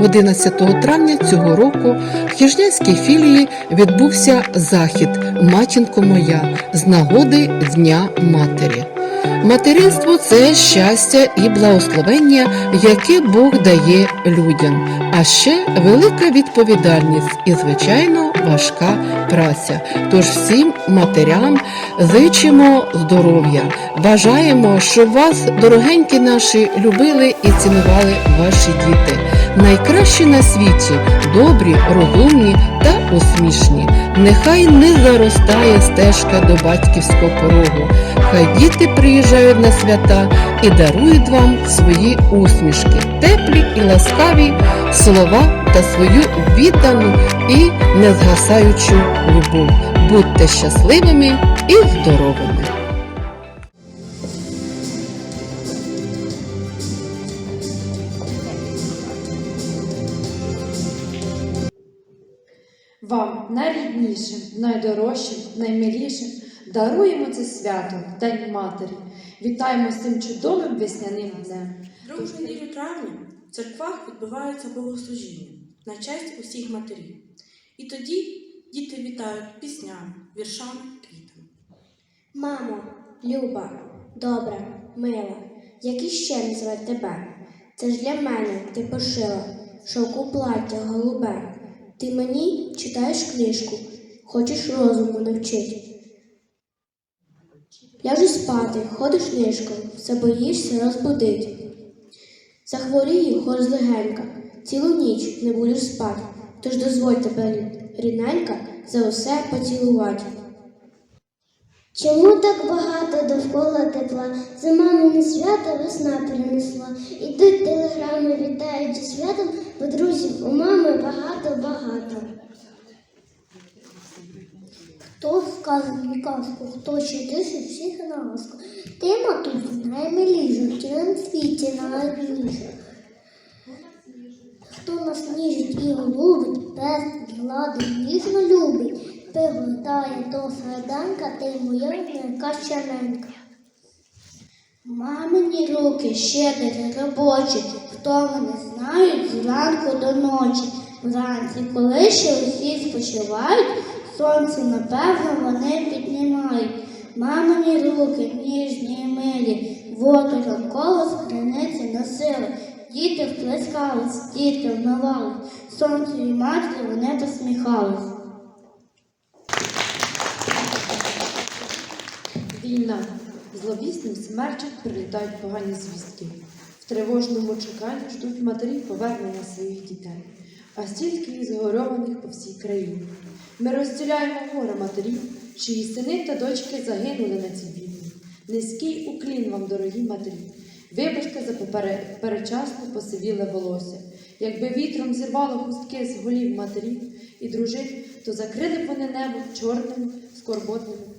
11 травня цього року в Хіжнянській філії відбувся захід Матінко моя з нагоди Дня Матері. Материнство це щастя і благословення, яке Бог дає людям, а ще велика відповідальність і, звичайно, важка праця. Тож всім матерям зичимо здоров'я, бажаємо, щоб вас, дорогенькі наші, любили і цінували ваші діти. Найкращі на світі, добрі, розумні та усмішні. Нехай не заростає стежка до батьківського порогу. Хай діти приїжджають на свята і дарують вам свої усмішки, теплі і ласкаві слова та свою віддану і незгасаючу любов. Будьте щасливими і здоровими! Найдорожчим, наймилішим даруємо це свято, День Матері. Вітаємо з цим чудовим весняним днем. Другу неділю травня в церквах відбуваються богослужіння на честь усіх матерів. І тоді діти вітають піснями, віршами, квітами. Мамо, люба, добра, мила, як іще назвати тебе? Це ж для мене ти пошила шовку плаття голубе. Ти мені читаєш книжку, хочеш розуму навчить. Ляжу спати, ходиш нишком, все боїшся розбудить. Захворію, хоч легенька, цілу ніч не будеш спати, тож дозволь тебе, рідненька, за усе поцілувати. Чому так багато довкола тепла? За мамине свято весна принесла. Ідуть телеграми, вітають зі святом, бо друзів у мами багато-багато. Хто сказав казку, хто ще тише всіх на ласку. Ти, матусю, наймиліша, чи на світі найрідніша. Хто нас ніжить і голубить, пес гладить, ніжно любить, пригортає до серденька, ти моя ненька щененька. Мамині руки щедрі робочі, хто мене знають зранку до ночі. Вранці, коли ще усі спочивають, сонце, напевно, вони піднімають. Мамині руки ніжні і милі, воду ранково з криниці носили. Діти вплескались, діти вмивались, сонцю і матері вони посміхались. Війна. Зловісним смерчем прилітають погані звістки. В тривожному чеканні ждуть матері повернення своїх дітей, а стільки їх згорьованих по всій країні. Ми розділяємо горе матерів, чиї сини та дочки загинули на цій війні. Низький уклін вам, дорогі матері. Вибачте за перечасно посивіле волосся. Якби вітром зірвало хустки з голів матерів і дружин, то закрили б вони небо чорними скорботними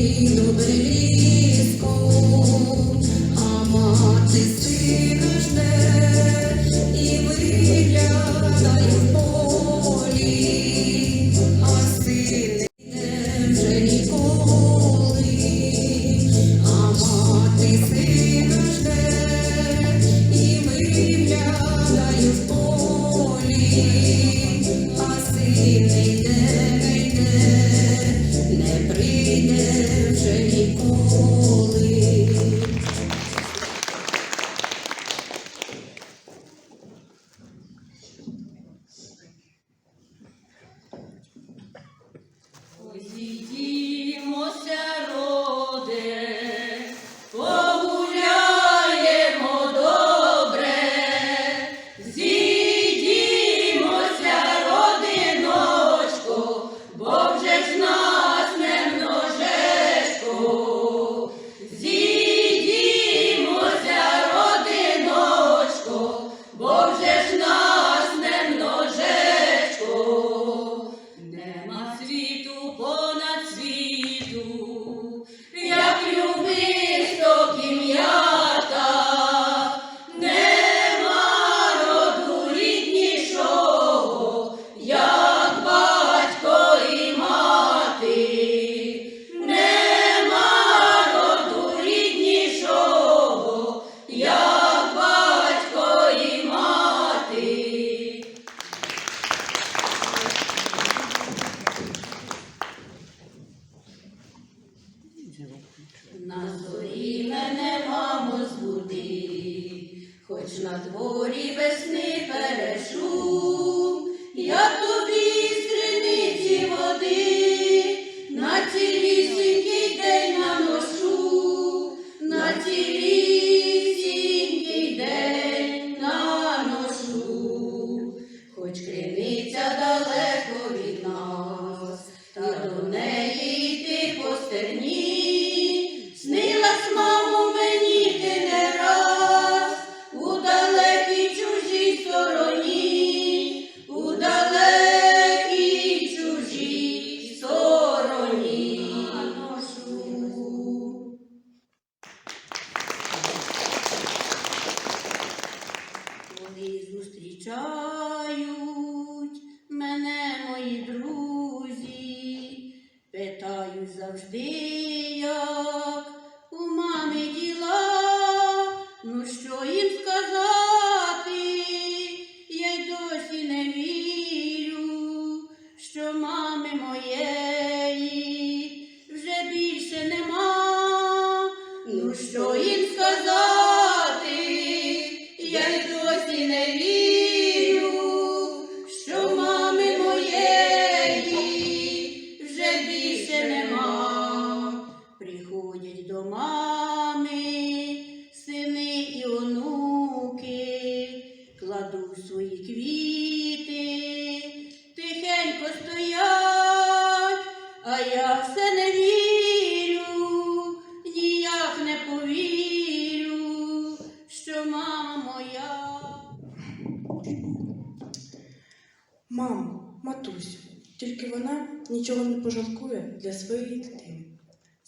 упав під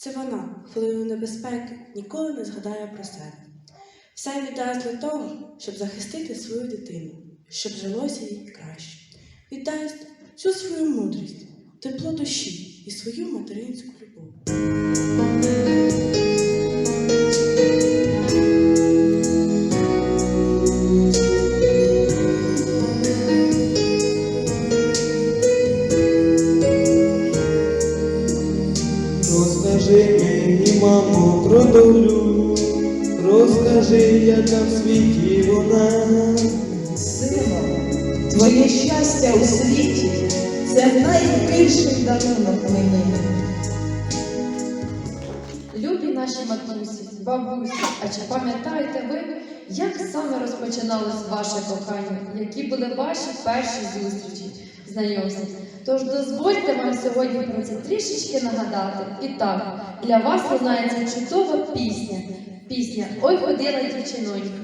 Це вона, хвилину небезпеки, ніколи не згадає про себе. Все віддає для того, щоб захистити свою дитину, щоб жилося їй краще. Віддає всю свою мудрість, тепло душі і свою материнську любов. бабусі, а чи пам'ятаєте ви, як саме розпочиналось ваше кохання, які були ваші перші зустрічі, знайомства? Тож дозвольте вам сьогодні про це трішечки нагадати. І так, для вас лунається чудова пісня. Пісня Ой ходила дівчинонька.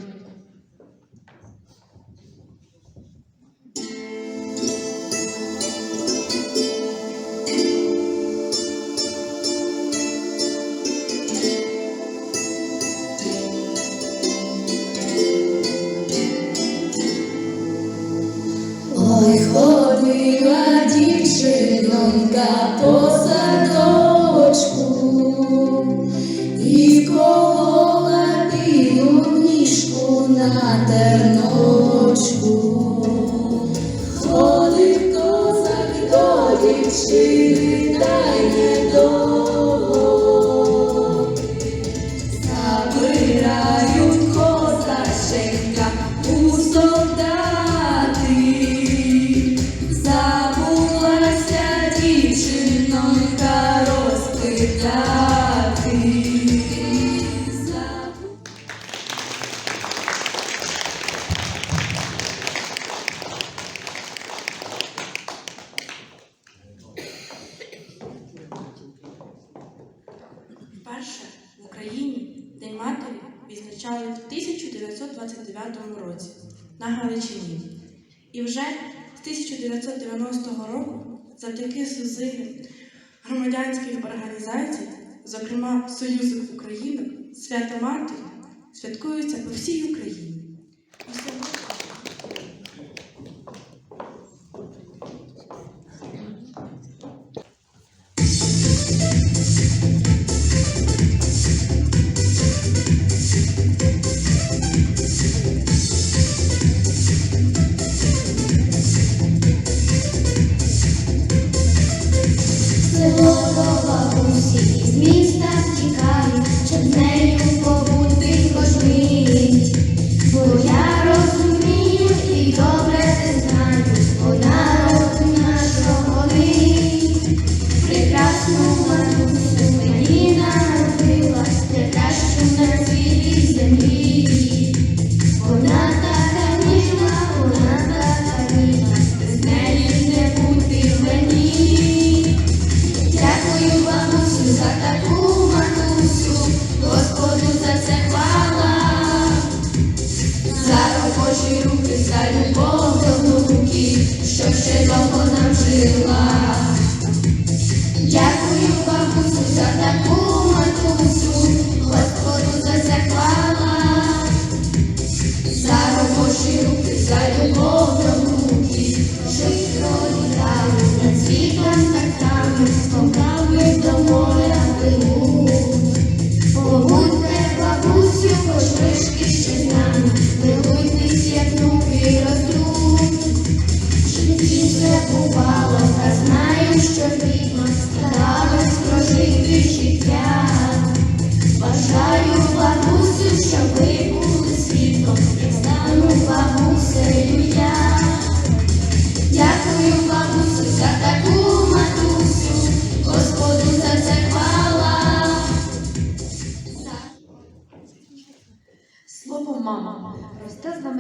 року завдяки сузиві громадянських організацій, зокрема Союзу України, свято Марти святкується по всій Україні. 谁都不能替我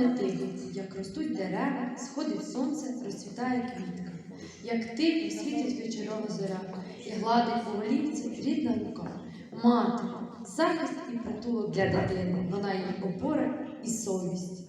Зелене тиждень, як ростуть дерева, сходить сонце, розцвітає квітка, як тихо світить вечорова зора і гладить по волівці рідна рука, мати, захист і притулок для дитини. Вона її опора і совість.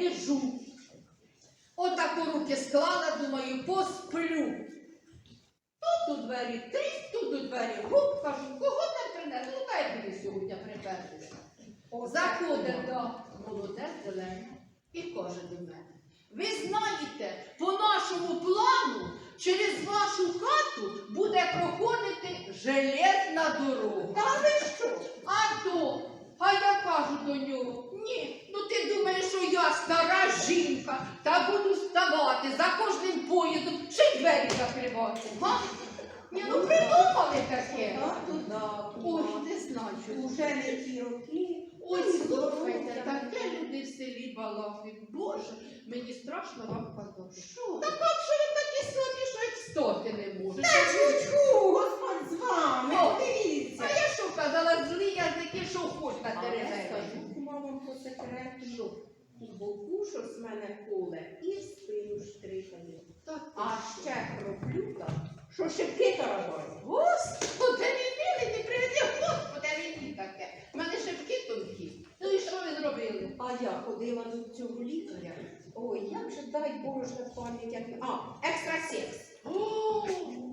лежу. Отако руки склала, думаю, посплю. Тут у двері тріс, тут у двері гук, кажу, кого там принесли? Ну, хай буде сьогодні приперлися. Заходить до молоде зелене і каже до мене. Ви знаєте, по нашому плану через вашу хату буде проходити железна дорога. Та ви що? А то, а я кажу до нього, ні, ну ти думаєш, що я стара жінка, та буду ставати за кожним поїздом, ще й двері закривати. Га? Ні, ну придумали таке. Ой, не знаю. Уже не ті роки. Ой, слухайте, таке люди в селі балакають. Боже, мені страшно вам казати. Що ви такі слабі, що й встати не можете? Чу-чу, Господь з вами, О, дивіться. А я що казала, злі язики, що хоч на А я дереве. скажу, кума, вам по секрету, у боку щось в мене коле і в спину штрикає. А ще хроплюка, що шибки тарабають. Господи, не милий, не приведи, господи, мені таке. У мене шибки тонкі. Ну і що ви зробили? А я ходила до цього лікаря. Ой, як же дай Боже пам'ять, як... А, екстрасекс. О,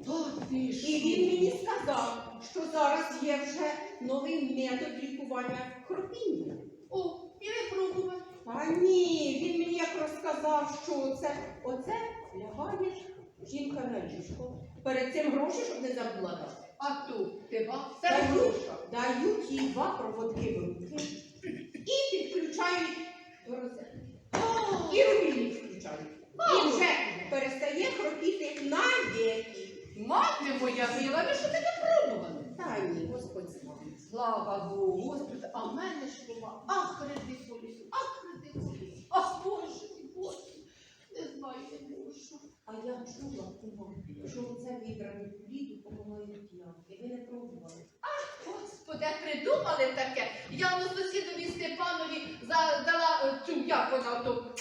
та ти І він мені сказав, що зараз є вже новий метод лікування хропіння. О, і ви пробували. Та ні, він мені як розказав, що це оце лягаєш жінка на ліжко. Перед цим гроші, щоб не забула дати. А тут тебе все Дають, гроша. дають їй два проводки в руки і підключають до розетки. І рубільник включають. І вже перестає хропіти навіки. Мати моя мила, ви що таке пробували? Та ні, Господь з вами. Слава Богу, Господи, а в мене ж була, ах, кредит поліз, ах, ах, Боже, Боже, не знаю, не можу. А я чула, кума, що це відрами пліду допомагають янки. Ви не пробували. Господи, придумали таке. Я на сусідові Степанові задала е, цю, як вона то,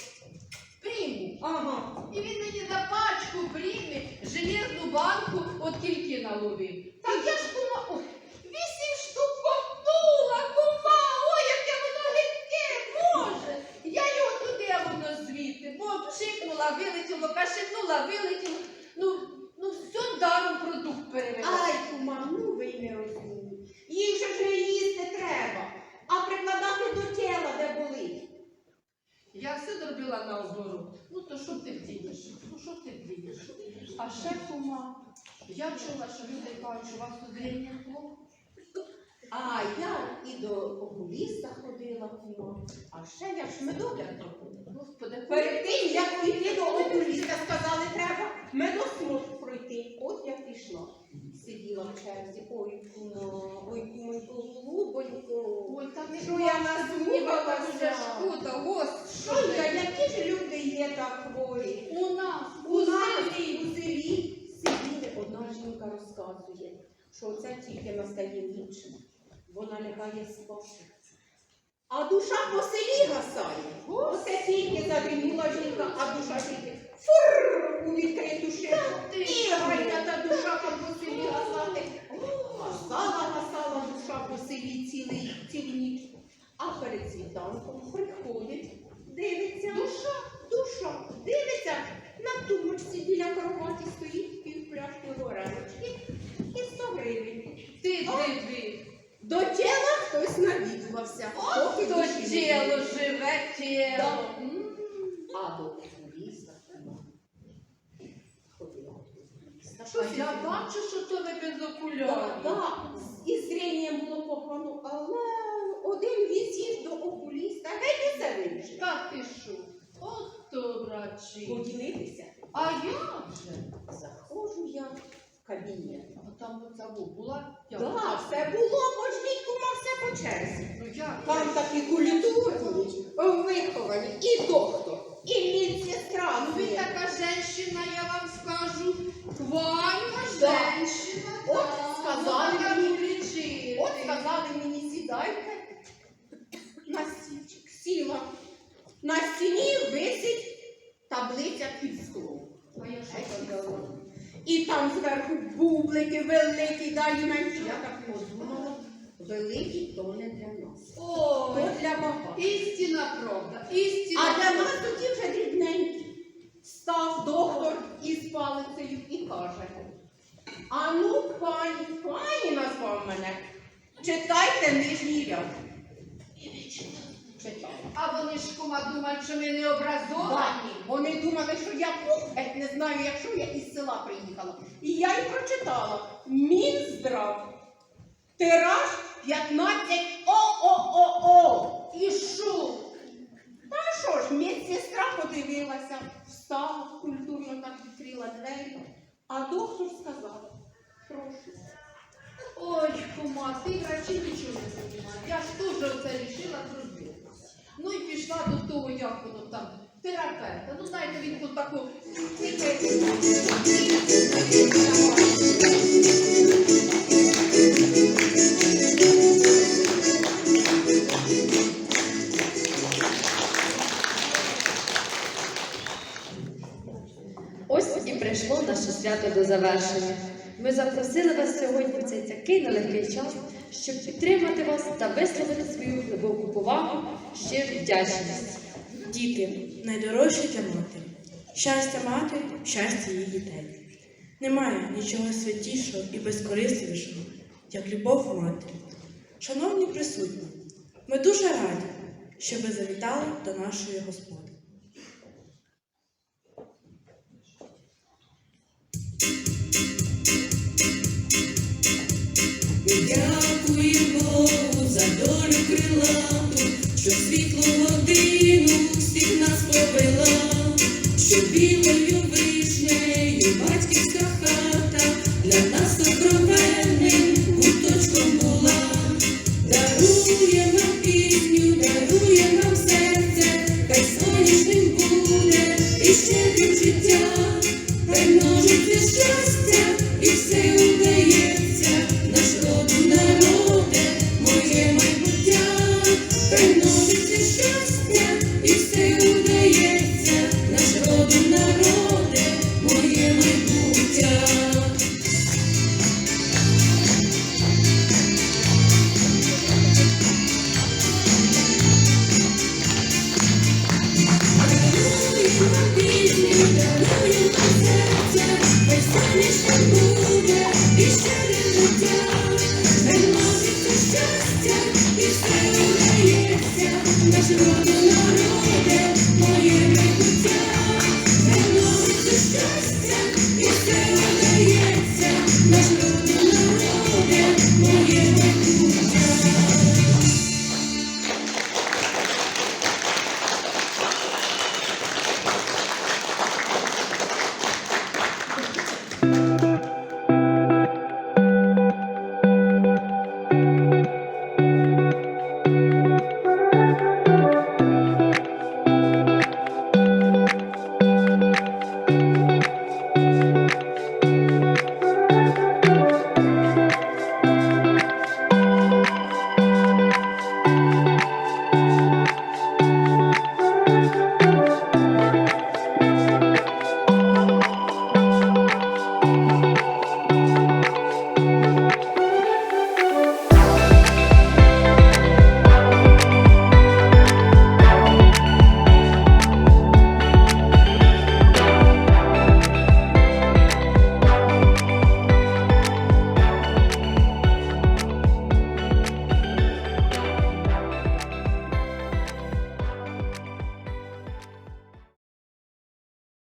приму. Ага. І він мені за пачку прийме железну банку от тільки наловив. Так я ж кума, ой, вісім штук ковтнула, кума, ой, яке воно гидке, боже. Я його туди, а воно звідти, бо пшикнула, вилетіло, кашикнула, вилетіло. Ну, ну все даром продукт перевела. Ай, кума, ну ви й не розумні. Їх же вже їсти треба, а прикладати до тіла, де болить. Я все зробила на наоборот. Ну то що ти вдієш? Ну що ти вдієш? А ще кума, я чула, що люди кажуть, що у вас тут зріння плохо. А я і до окуліста ходила. А ще я ж медогляд проходила. Господи, Перед тим, як уйти до окуліста, сказали, треба медосмотр пройти. От я пішла. Сиділа в черзі, ой, кума, ой, кумонько, голубонько. Ой, та не Що я Мені вже шкода, Що господи. я, які ж люди є так хворі? У нас, У нас у селі сиділи, одна жінка розказує, що це тільки настає ніч. Вона лягає спати. А душа по селі гасає. Оце тільки задиміла жінка, а душа тільки фур у відкриту І гайда та душа по селі гасати. Гасала, гасала душа по селі цілий, цілу ніч. А перед світанком приходить, дивиться. Душа, душа, дивиться, на тумочці біля кроваті стоїть півпляшки горелочки і 100 гривень. Ти диви. До тіла хтось навідувався. Ох, Поки душі тіло живе тіло. А до окуліста ходила до окуліста. А я бачу, що то ви без окулярів. да, і зрінням було погано, але один візит до окуліста, геть усе вирішив. Та ти що? От то врачі. Поділитися. А як же? Заходжу я кабінет. А там оця була? Так, бачила. все було, пождіть, кума, все по черзі. Ну як? Там такі культурні, виховані, і доктор, і медсестра. Ну, ви така женщина, я вам скажу, хвальна Да. женщина. От да. сказали Ну, як мені. От сказали мені сідайте на стільчик. Сіла. На стіні висить таблиця під склом. А я що казала? І там зверху бублики великі, далі менші. Я так подумала, великі то не для нас. То для багатих. істина правда, істина А для нас тоді вже дрібненькі. Став доктор із палицею і каже: А ну, пані, пані назвав мене, читайте нижній ряд. Читала. А вони ж кума думають, що ми не образовані. Вони думали, що я пух, геть не знаю, якщо я із села приїхала. І я й прочитала. Мінздрав. Тираж 15 ООО. І що? Та що ж, медсестра подивилася, встала, культурно так відкрила двері, а доктор сказав, прошу. Ой, кума, ти врачі нічого не розумієш. Я ж теж оце рішила. Ну і пішла до того, як воно там, терапевта. Ну знаєте, він тут таку Ось і прийшло наше свято до завершення. Ми запросили вас сьогодні в цей такий нелегкий час, щоб підтримати вас та висловити свою глибоку повагу, щиру вдячність. Діти найдорожчі для матері. Щастя матері, щастя її дітей. Немає нічого святішого і безкорисливішого, як любов матері. Шановні присутні, ми дуже раді, що ви завітали до нашої господи. Дякуємо Богу за долю крилату, що світлу годину всіх нас повела, що білою